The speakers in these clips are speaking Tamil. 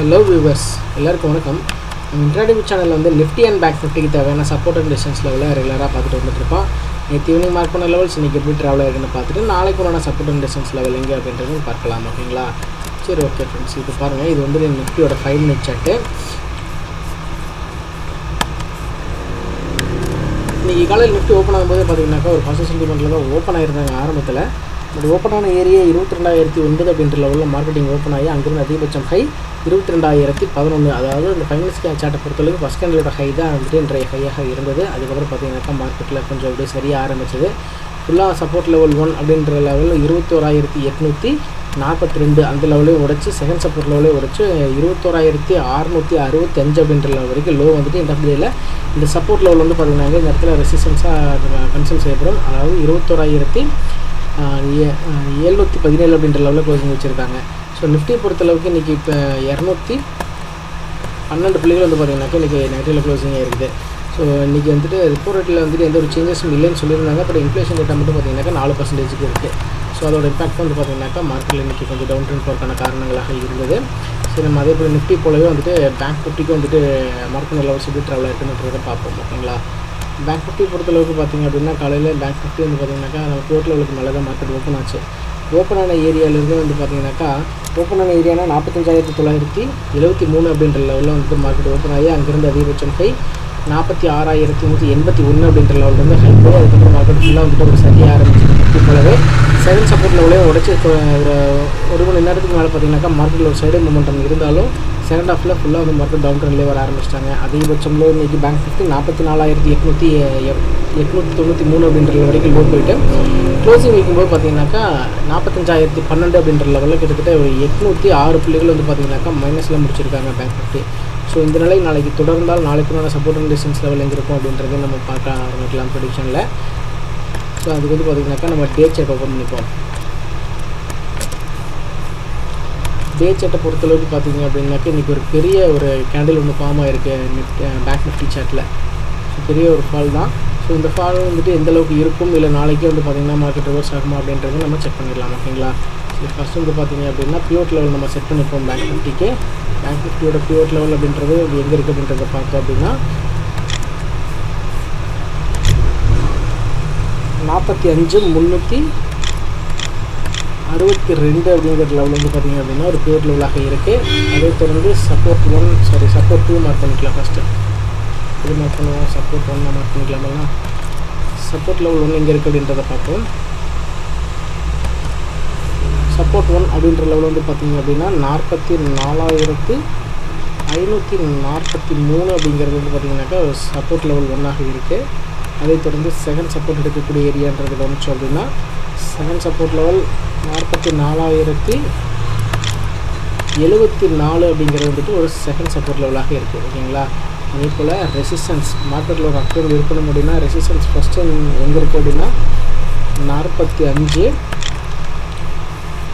ஹலோ வியூவர்ஸ் எல்லாருக்கும் வணக்கம். நம்ம இன்ட்ராடிவ் சேனலில் வந்து நிஃப்டி அண்ட் பேக் நிஃப்டிக்கு தேவையான சப்போர்ட் அண்ட் டிஸ்டன்ஸ் லெவலில் ரெகுலராக பார்த்துட்டு வந்துட்டுருப்போம் நேற்று ஈவினிங் மார்க் பண்ண லெவல்ஸ் இன்றைக்கி எப்படி ட்ராவல் ஆகுதுன்னு பார்த்துட்டு நாளைக்கு உண்டான சப்போர்ட் அண்ட் டிஸ்டன்ஸ் லெவல் எங்கே அப்படின்றது பார்க்கலாம் ஓகேங்களா? சரி ஓகே ஃப்ரெண்ட்ஸ் இது பாருங்கள் இது வந்து நிஃப்டியோட ஃபைவ் மினிட் சார்ட்டு இன்றைக்கி காலையில் நிஃப்டி ஓப்பன் ஆகும்போது பார்த்தீங்கன்னாக்கா ஒரு ஃபஸ்ட் சென்டிமெண்ட்டில் தான் ஓப்பன் ஆகிருந்தாங்க ஆரம்பத்தில். பட் ஓப்பனான ஏரியா இருபத்தி ரெண்டாயிரத்தி ஒன்பது அப்படின்ற லெவலில் மார்க்கெட்டிங் ஓப்பன் ஆகி அங்கிருந்து அதிகபட்சம் ஹை இருபத்தி ரெண்டாயிரத்தி பதினொன்று அதாவது இந்த ஃபைனல் ஸ்கேன் சார்ட்டை பொறுத்தளவுக்கு ஃபஸ்ட் கேண்டலோட ஹை தான் வந்துட்டு இன்றைய ஹையாக இருந்தது. அதுக்கப்புறம் பார்த்தீங்கன்னாக்கா மார்க்கெட்டில் கொஞ்சம் அப்படியே சரியாக ஆரம்பிச்சது. ஃபுல்லாக சப்போர்ட் லெவல் ஒன் அப்படின்ற லெவலில் இருபத்தோராயிரத்தி எட்நூற்றி நாற்பத்தி ரெண்டு அந்த லெவலையும் உடச்சி செகண்ட் சப்போர்ட் லெவலையும் உடச்சி இருபத்தோராயிரத்தி அறுநூற்றி அறுபத்தஞ்சு அப்படின்ற லெவல் வரைக்கும் லோ வந்துட்டு இந்த டேயில் இந்த சப்போர்ட் லெவல் வந்து பார்த்திங்கன்னா இந்த இடத்துல ரெசிஸ்டன்ஸாக கன்சல்ட் செய்யப்படும். அதாவது இருபத்தோராயிரத்தி ஏழ்நூற்றி பதினேழு அப்படின்ற லெவலில் க்ளோசிங் வச்சுருக்காங்க. ஸோ நிஃப்டியை பொறுத்தளவுக்கு இன்றைக்கி இப்போ இரநூத்தி பன்னெண்டு புள்ளிகள் வந்து பார்த்தீங்கன்னாக்கா இன்றைக்கி நெகட்டிவ் க்ளோசிங் இருக்குது ஸோ இன்றைக்கி வந்துட்டு ரிப்போர்ட் ரேட்டில் வந்துட்டு எந்த ஒரு சேஞ்சஸும் இல்லைன்னு சொல்லியிருந்தாங்க. பட் இன்ஃப்ளேஷன் ரேட்டை மட்டும் பார்த்தீங்கன்னாக்கா நாலு பர்சன்டேஜுக்கு இருக்குது ஸோ அதோட இம்பாக்ட் வந்து பார்த்திங்கனாக்கா மார்க்கெட்டில் இன்றைக்கி கொஞ்சம் டவுன் ட்ரெண்ட் போகிறதுக்கான காரணங்களாக இருந்தது. சரி நம்ம அதே போல் நிஃப்டி போலவே வந்துட்டு பேங்க் நிஃப்டிக்கும் வந்துட்டு மார்க்கெட் லெவல்ஸ் எப்படி ட்ராவல் இருக்குன்றதை பார்ப்போம். ஓகேங்களா? பேங்க் நிஃப்டி பொறுத்தளவுக்கு பார்த்தீங்க அப்படின்னா காலையில் பேங்க் நிஃப்டி வந்து பார்த்தீங்கன்னாக்கா நம்ம பியூர் லெவலுக்கு மேலே தான் மார்க்கெட் ஓப்பன் ஆச்சு. ஓப்பன் ஆன ஏரியாவிலேருந்து வந்து பார்த்தீங்கன்னாக்கா ஓப்பன் ஆன ஏரியானா நாற்பத்தஞ்சாயிரத்தி தொள்ளாயிரத்தி எழுபத்தி மூணு அப்படின்ற லெவலில் வந்துட்டு மார்க்கெட் ஓப்பன் ஆகி அங்கேருந்து அதிகபட்சம் ஹை நாற்பத்தி ஆறாயிரத்தி நூற்றி எண்பத்தி ஒன்று அப்படின்ற லெவலில் வந்து ஹை போய் அதுக்கப்புறம் மார்க்கெட் ஃபுல்லாக வந்துட்டு ஒரு சரியாக ஆரம்பிச்சு போலவே செகண்ட் சப்போர்ட் லெவலையும் உடச்சி ஒரு ஒரு மணி நேரத்துக்கு மேலே பார்த்தீங்கன்னாக்கா மார்க்கெட்டில் ஒரு சைடு மூமெண்டம் இருந்தாலும் செகண்ட் ஹாஃபில் ஃபுல்லாக வந்து மார்க்கெட் டவுன் ட்ரெண்ட்லேயே வர ஆரம்பிச்சிட்டாங்க. அதிகபட்சம்ல இன்றைக்கி பேங்க் நிஃப்டி நாற்பத்தி நாலாயிரத்தி எட்நூற்றி எட்நூற்றி தொண்ணூற்றி மூணு அப்படின்ற வரைக்கும் லோ போயிட்டு க்ளோசிங் வைக்கும்போது பார்த்தீங்கன்னாக்கா நாற்பத்தஞ்சாயிரத்தி பன்னெண்டு அப்படின்ற லெவலில் கிட்டத்தட்ட ஒரு எட்நூற்றி ஆறு புள்ளிகள் வந்து பார்த்தீங்கன்னாக்கா மைனஸில் முடிச்சிருக்காங்க பேங்க் நிஃப்டி ஸோ இந்த நிலை நாளைக்கு தொடர்ந்தால் நாளைக்கு சப்போர்ட் அண்ட் டிஸ்டன்ஸ் லெவல் எங்கே இருக்கும் அப்படின்றத நம்ம பார்க்க ஆரம்பிக்கலாம் ப்ரொடிக்ஷனில் ஸோ அதுக்கு வந்து பார்த்திங்கனாக்கா நம்ம டே செக் ஓப்பன் பண்ணிப்போம். டே செட்டை பொறுத்தளவுக்கு பார்த்தீங்க அப்படின்னாக்கா இன்றைக்கி ஒரு பெரிய ஒரு கேண்டில் ஒன்று ஃபார்ம் ஆகிருக்கு நிஃப்டி பேங்க் நிஃப்டி சார்ட்டில் ஸோ பெரிய ஒரு ஃபால் தான். ஸோ இந்த ஃபால் வந்துட்டு எந்த அளவுக்கு இருக்கும் இல்லை நாளைக்கே வந்து பார்த்திங்கன்னா மார்க்கெட் ரிவர்ஸ் ஆகுமா அப்படின்றத நம்ம செக் பண்ணிடலாம் ஓகேங்களா சரி ஃபஸ்ட் வந்து பார்த்தீங்க அப்படின்னா பியூட் லெவல் நம்ம செட் பண்ணிப்போம் பேங்க் நிஃப்டிக்கு பேங்க் நிஃப்டியோட பியூட் லெவல் அப்படின்றது எங்கே இருக்குது அப்படின்றத பார்த்தோம் அப்படின்னா நாற்பத்தி அஞ்சு முந்நூற்றி அறுபத்தி ரெண்டு அப்படிங்கிற லெவல் வந்து பார்த்திங்க அப்படின்னா ஒரு பியூர் லெவலாக இருக்குது அதே தொடர்ந்து support one sorry support two mark பண்ணிக்கலாம் ஃபஸ்ட்டு இது மார்க் பண்ணுவோம்? சப்போர்ட் ஒன் மார்க் பண்ணிக்கலாமா. சப்போர்ட் லெவல் ஒன்று எங்கே இருக்குது அப்படின்றத பார்ப்போம். சப்போர்ட் ஒன் அப்படின்ற லெவல் வந்து பார்த்திங்க அப்படின்னா நாற்பத்தி நாலாயிரத்து ஐநூற்றி நாற்பத்தி மூணு அப்படிங்கிறது வந்து பார்த்திங்கனாக்கா சப்போர்ட் லெவல் ஒன்றாக இருக்குது அதைத் தொடர்ந்து செகண்ட் சப்போர்ட் எடுக்கக்கூடிய ஏரியான்றது கவனிச்சோம் அப்படின்னா செகண்ட் சப்போர்ட் லெவல் நாற்பத்தி நாலாயிரத்தி எழுபத்தி நாலு அப்படிங்கிறது வந்துட்டு ஒரு செகண்ட் சப்போர்ட் லெவலாக இருக்குது ஓகேங்களா? அதே போல் ரெசிஸ்டன்ஸ் மார்க்கெட்டில் ஒரு அக்டோபர் இருக்கணும் அப்படின்னா ரெசிஸ்டன்ஸ் ஃபஸ்ட்டு எங்கே இருக்குது அப்படின்னா நாற்பத்தி அஞ்சு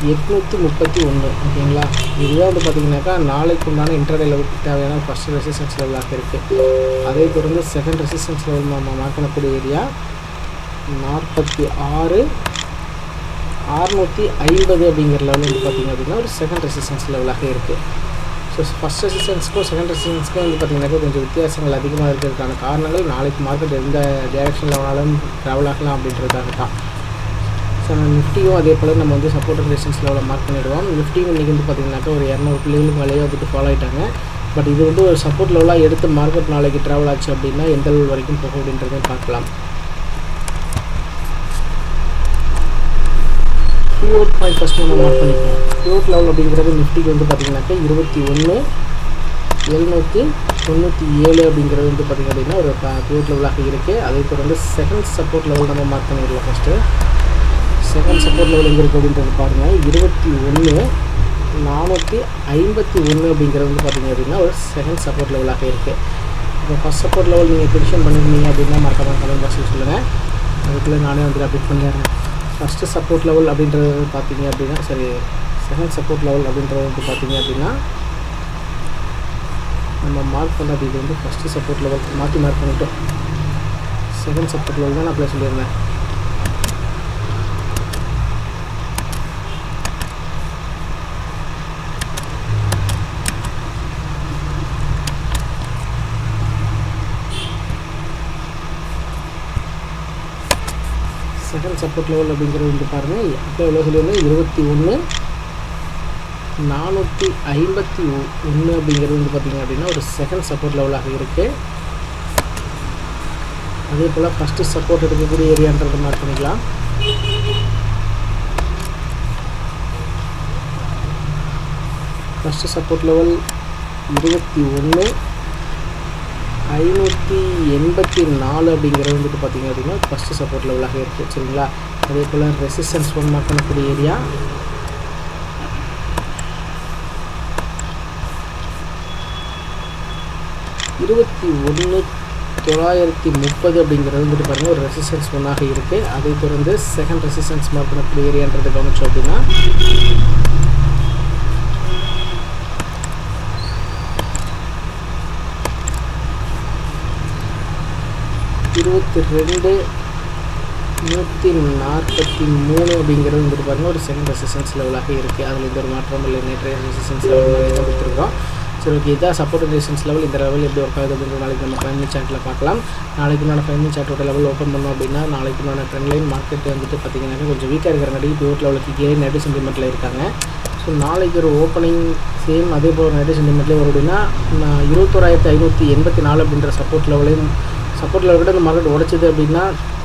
எட்நூற்றி முப்பத்தி ஒன்று ஓகேங்களா? இதுதான் வந்து பார்த்திங்கனாக்கா நாளைக்கு உண்டான இன்டர்டே லெவலுக்கு தேவையான ஃபஸ்ட் ரெசிஸ்டன்ஸ் லெவலாக இருக்குது அதை தொடர்ந்து செகண்ட் ரெசிஸ்டன்ஸ் லெவல் நம்ம மார்க் பண்ணக்கூடிய ஏரியா நாற்பத்தி ஆறு அறுநூற்றி ஐம்பது அப்படிங்கிற லெவல் வந்து பார்த்திங்க அப்படின்னா ஒரு செகண்ட் ரெசிஸ்டன்ஸ் லெவலாக இருக்குது ஸோ ஃபஸ்ட் ரெசிஸ்டன்ஸ்க்கும் செகண்ட் ரெசிஸ்டன்ஸ்க்கும் வந்து பார்த்திங்கனாக்கா கொஞ்சம் வித்தியாசங்கள் அதிகமாக இருக்கிறதுக்கான காரணங்கள் நாளைக்கு மார்க்கெட் எந்த டேரெக்ஷனில் வேணாலும் ட்ராவல் ஆகலாம் அப்படின்றதுக்காக தான் ஸோ நிஃப்டியும் அதே போல் நம்ம வந்து சப்போர்ட் ரெசிஸ்டன்ஸ் லெவலில் மார்க் பண்ணிவிடுவோம் நிஃப்டியும் இன்றைக்கி வந்து பார்த்திங்கனாக்கா ஒரு இரநூறு பிள்ளைகளுக்கு மேலேயே வந்துட்டு ஃபாலோ ஆகிட்டாங்க பட் இது வந்து ஒரு சப்போர்ட் லெவலாக எடுத்து மார்க்கெட் நாளைக்கு ட்ராவல் ஆச்சு அப்படின்னா எந்த லெவல் வரைக்கும் போகும் அப்படின்றதையும் பார்க்கலாம். பியூர் பாயிண்ட் ஃபஸ்ட் நம்ம மார்க் பண்ணிப்போம் பியூர் லெவல் அப்படிங்கிறது நிஃப்டிக்கு வந்து பார்த்திங்கனாக்கா இருபத்தி ஒன்று எழுநூற்றி தொண்ணூற்றி ஏழு அப்படிங்கிறது வந்து பார்த்திங்க அப்படின்னா ஒரு பியூர் லெவலாக இருக்குது அதை தொடர்ந்து செகண்ட் சப்போர்ட் லெவல் நம்ம மார்க் பண்ணிடலாம் ஃபஸ்ட்டு செகண்ட் சப்போர்ட் லெவல் எங்கே இருக்குது அப்படின்றது பாருங்கள் இருபத்தி ஒன்று நானூற்றி ஐம்பத்தி ஒன்று அப்படிங்கிறது வந்து பார்த்திங்க அப்படின்னா ஒரு செகண்ட் சப்போர்ட் லெவலாக இருக்குது இப்போ ஃபஸ்ட் சப்போர்ட் லெவல் நீங்கள் ப்ரிடிஷன் பண்ணியிருந்தீங்க அப்படின்னா மறக்காமல் கமெண்ட் பாக்ஸில் சொல்லுங்கள் அதுக்குள்ளே நானே வந்து அப்டேட் பண்ணிடுறேன். ஃபஸ்ட்டு சப்போர்ட் லெவல் அப்படின்றது பார்த்தீங்க அப்படின்னா சரி செகண்ட் சப்போர்ட் லெவல் அப்படின்றது வந்து பார்த்தீங்க அப்படின்னா நம்ம மார்க் பண்ணது இது வந்து ஃபஸ்ட்டு சப்போர்ட் லெவல் மாற்றி மார்க் பண்ணிட்டோம். செகண்ட் சப்போர்ட் லெவல் தான் நான் அப்ளை சொல்லியிருந்தேன். செகண்ட் சப்போர்ட் லெவல் அப்படிங்கிறது வந்து பாருங்கள் எப்போ எவ்வளோ சொல்லியிருந்தேன். இருபத்தி ஒன்று நானூற்றி ஐம்பத்தி ஒன்று அப்படிங்கிறது வந்து பார்த்திங்க அப்படின்னா ஒரு செகண்ட் சப்போர்ட் லெவலாக இருக்குது அதே போல் ஃபஸ்ட்டு சப்போர்ட் எடுக்கக்கூடிய ஏரியான்றதை மார்க் பண்ணிக்கலாம். ஃபஸ்ட்டு சப்போர்ட் லெவல் இருபத்தி ஒன்று ஐநூற்றி எண்பத்தி நாலு அப்படிங்கிறது வந்துட்டு பார்த்திங்க அப்படின்னா ஃபஸ்ட்டு சப்போர்ட் லெவலாக இருக்குது சரிங்களா? அதே போல் ரெசிஸ்டன்ஸ் ஒன் மார்க் பண்ணக்கூடிய ஏரியா இருபத்தி ஒன்று தொள்ளாயிரத்தி முப்பது அப்படிங்கிறது வந்துட்டு பாருங்கள் ஒரு ரெசிஸ்டன்ஸ் ஒன்றாக இருக்குது அதை தொடர்ந்து செகண்ட் ரெசிஸ்டன்ஸ் மார்க் பண்ணக்கூடிய ஏரியான்றதை கவனிச்சோம் அப்படின்னா இருபத்தி ரெண்டு நூற்றி நாற்பத்தி மூணு அப்படிங்கிறது வந்து பாருங்கள் ஒரு செகண்ட் ரெசிஸ்டன்ஸ் லெவலாக இருக்குது அதில் எந்த ஒரு மாற்றம் இல்லை. நேற்று ரெசிஸ்டன்ஸ் லெவல் தான் கொடுத்துருக்கோம். சரி ஓகே இதான் சப்போர்ட் ரெசிஸ்டன்ஸ் லெவல் இந்த லெவல் எப்படி ஒர்க் ஆகுது அப்படின்ற நாளைக்கு நம்ம ஃபைனல் சார்ட்டில் பார்க்கலாம். நாளைக்கு நான் ஃபைனல் சார்ட்டோட லெவல் ஓப்பன் பண்ணோம் அப்படின்னா நாளைக்கு நான் ட்ரெண்ட் லைன் மார்க்கெட் வந்துட்டு பார்த்தீங்கன்னா கொஞ்சம் வீக்காக இருக்கிறங்காட்டி பிவோட் லெவலுக்கு கீழே நெட் சென்டிமெண்ட்டில் இருக்காங்க. ஸோ நாளைக்கு ஒரு ஓப்பனிங் சேம் அதே போல் நெட் சென்டிமெண்ட்லேயே வரும் அப்படின்னா நான் இருபத்தோராயிரத்தி ஐநூற்றி எண்பத்தி நாலு அப்படின்ற சப்போர்ட் லெவலையும் சப்போர்ட் லெவல் விட இந்த மார்க்கெட் உடச்சது அப்படின்னா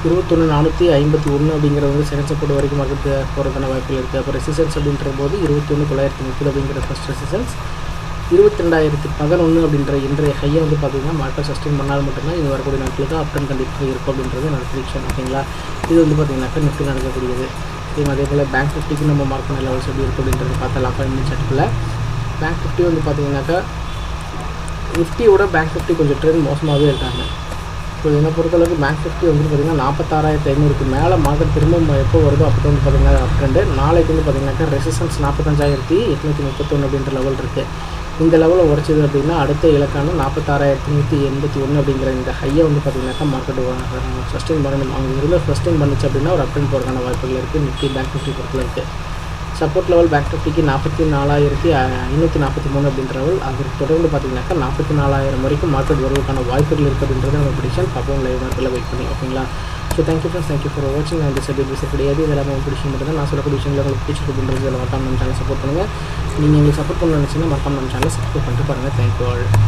இருபத்தொன்று நானூற்றி ஐம்பத்தி ஒன்று அப்படிங்கிறது வந்து செகண்ட் சப்போர்ட் வரைக்கும் மார்க்கெட் போகிறதுக்கான வாய்ப்புகள் இருக்குது அப்போ ரெசிஸ்டன்ஸ் அப்படின்ற போது இருபத்தொன்று தொள்ளாயிரத்தி முப்பது அப்படிங்கிற ஃபஸ்ட் ரெசிஸ்டன்ஸ் இருபத்தி ரெண்டாயிரத்தி பதினொன்று அப்படின்ற இன்றைய ஹையை வந்து பார்த்திங்கன்னா மார்க்கெட் சஸ்டெயின் பண்ணால் மட்டும்தான் இது வரக்கூடிய நாட்களுக்கு அப் அண்ட் கண்டிப்பாக இருக்கும் அப்படின்றது என்னோட ப்ரிடிக்ஷன் ஓகேங்களா? இது வந்து பார்த்திங்கனாக்கா நிஃப்டி நடக்கக்கூடியது. இதே அதே போல் பேங்க் ஃபிஃப்டிக்கு நம்ம மார்க் பண்ண லெவல்ஸ் எப்படி இருக்கும் அப்படின்றது பார்த்தலாம் ஃபைவ் மினிட்ஸ் பேங்க் ஃபிஃப்டி வந்து பார்த்திங்கனாக்கா நிஃப்டியோட பேங்க் ஃபிஃப்டி கொஞ்சம் ட்ரெண்ட் மோசமாகவே இருக்காங்க. ஸோ என்னை பொறுத்தளவுக்கு மேக்ஸ் ஃபிஃப்டி வந்து பார்த்திங்கன்னா நாற்பத்தாறாயிரத்து ஐநூறுக்கு மேலே மார்க்கெட் திரும்ப எப்போ வருதோ அப்போ வந்து பார்த்திங்கன்னா அப் நாளைக்கு வந்து பார்த்திங்கனாக்கா ரெசிஸ்டன்ஸ் நாற்பத்தஞ்சாயிரத்தி எட்நூற்றி முப்பத்தொன்று அப்படின்ற லெவல் இருக்குது இந்த லெவலில் உடச்சிது அப்படின்னா அடுத்த இலக்கான நாற்பத்தாறாயிரத்தி நூற்றி எண்பத்தி ஒன்று அப்படிங்கிற இந்த ஹையை வந்து பார்த்திங்கனாக்கா மார்க்கெட் சஸ்டெயின் பண்ணணும் அவங்க இருந்து சஸ்டெயின் பண்ணுச்சு அப்படின்னா ஒரு அப்டன் போகிறதுக்கான வாய்ப்புகள் இருக்குது நிஃப்டி பேங்க் நிஃப்டி பொறுத்தில் இருக்குது சப்போர்ட் லெவல் பேக் டிக்கு நாற்பத்தி நாலாயிரத்தி ஐநூற்றி நாற்பத்தி மூணு அப்படின்ற லெவல் அதற்கு தொடர்ந்து பார்த்தீங்கன்னாக்கா நாற்பத்தி நாலாயிரம் வரைக்கும் மார்க்கெட் வருவதற்கான வாய்ப்புகள் இருக்குதுன்றது நம்ம பிடிச்சன் பார்ப்போம் லைவ் மார்க்கெட்டில் வெயிட் பண்ணி ஓகேங்களா? So thank you friends thank you for வாட்சிங் அந்த சைடு பேச கிடையாது. இதெல்லாம் உங்களுக்கு பிடிச்ச மட்டும் தான் நான் சொல்லக்கூடிய விஷயங்கள் உங்களுக்கு பிடிச்சிருக்கு அப்படின்றது மறக்காம நம்ம சேனல் சப்போர்ட் பண்ணுங்கள் நீங்கள் எங்களுக்கு சப்போர்ட் பண்ண நினச்சிங்கன்னா மறக்காம நம்ம சேனலை சப்ஸ்கிரைப் பண்ணிட்டு பாருங்கள் தேங்க்யூ ஆல்